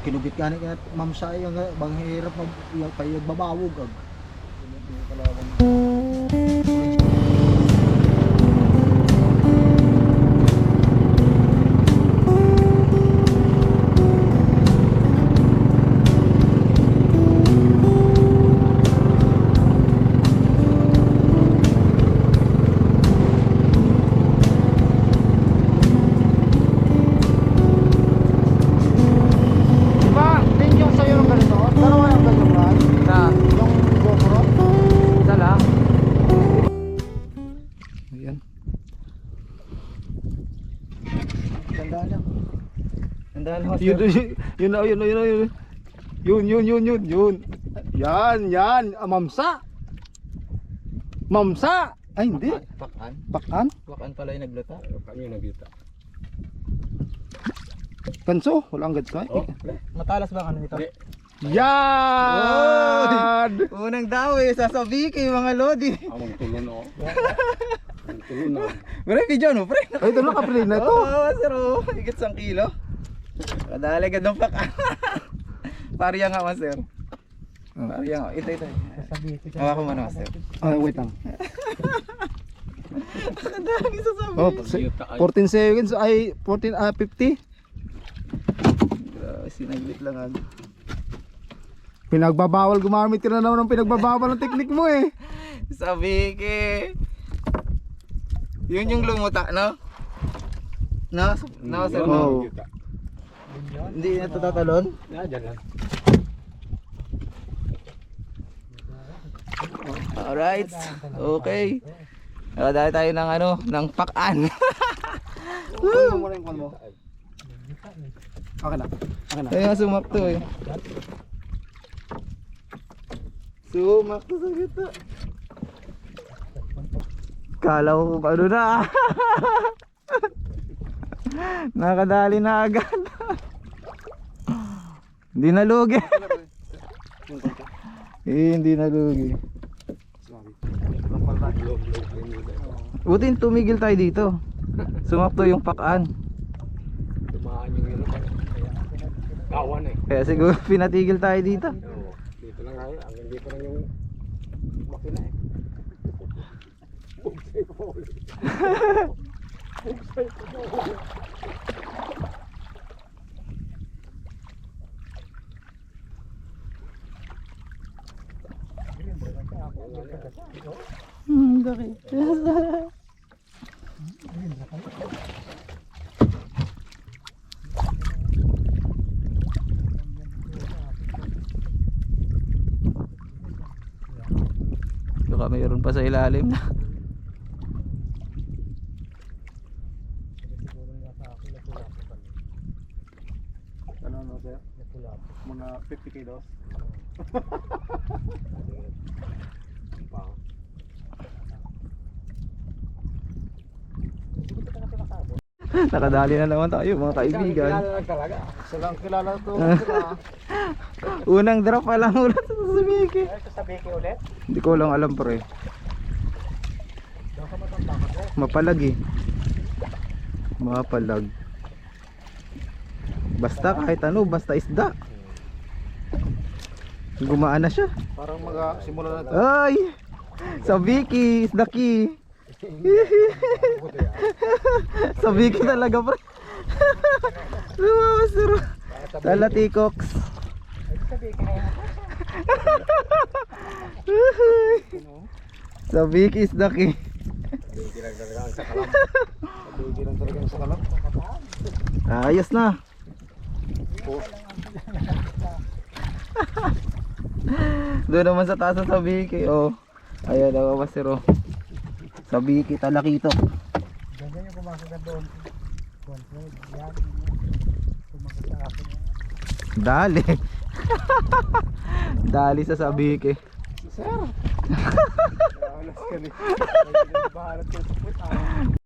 kinubit ka na ma'am sa yung bang hirap mag yung pa yung babawog ag. Ganda lang. Ganda lang. Yun, yun, yun, yun, yun, yun, yun. Yun, yun, yun, yun. Yan, yan. Ah, mamsa. Mamsa. Ay, hindi. Pakan. Pakan. Pakan pala yung nagluta. Kami nagkita. Kanso. Wala ang gadkay. Oh, Matalas ba ano ito? Hindi. Yan. Unang dawi, sasabiki mga lodi. Among tulon ako. Pre, video no, pre. Ay, ito nakaplay na to. Oo, oh, sir, oh. Higit sang kilo. Kadali ka doon pakan. Pariya nga, master. Pariya nga. Ito, ito. Hawa ko muna, master. Ay, wait lang. Kadami sasabi. Oh, se- 14 seconds. Ay, 14, ah, 50. Grabe, sinaglit lang agad. Pinagbabawal gumamit ka na naman ng pinagbabawal ng teknik mo eh. Sabi ke. Yun yung lumuta, no? No? No, sir. No? Hindi na ito tatalon? Yeah, dyan lang. Alright. Okay. Nakadali tayo ng ano, ng pakan. Ano mo? Okay na. Okay na. Kaya sumakto eh. Sumakto sa gita. Kala ko ano na. Nakadali na agad. Hindi nalugi. eh, hindi nalugi. Buti tumigil tayo dito. Sumakto yung pakan. Tumaan yung ilo. Kawan eh. Kaya siguro pinatigil tayo dito. Dito lang ngayon. Hanggang dito lang yung makina eh. Bugsay ko ulit. Bugsay ko ulit. Hmm, bakit? Baka mayroon pa sa ilalim na. Ano no, sir? Mga 50 kilos. Nakadali na naman tayo mga kaibigan. Silang kilala to. Unang drop pa lang ulit sa Suzuki. Sasabihin ko ulit. Hindi ko lang alam pre. Mapalag eh. Mapalag. Basta kahit ano, basta isda. Gumaan na siya. Parang mag-simula na to. Ay! Sa Vicky is the key. sa Vicky talaga pre. Lumawas sir. Tala tikoks. sa Vicky is the key. Ayos na. Doon naman sa taas sa Vicky. Oh. Ayan ako masiro. Sa Vicky talakito. Ganyan yung na doon. Control. Yan. Sa akin. Dali. Dali sa Sabiki. Alas ka ni. Bahalat ko sa.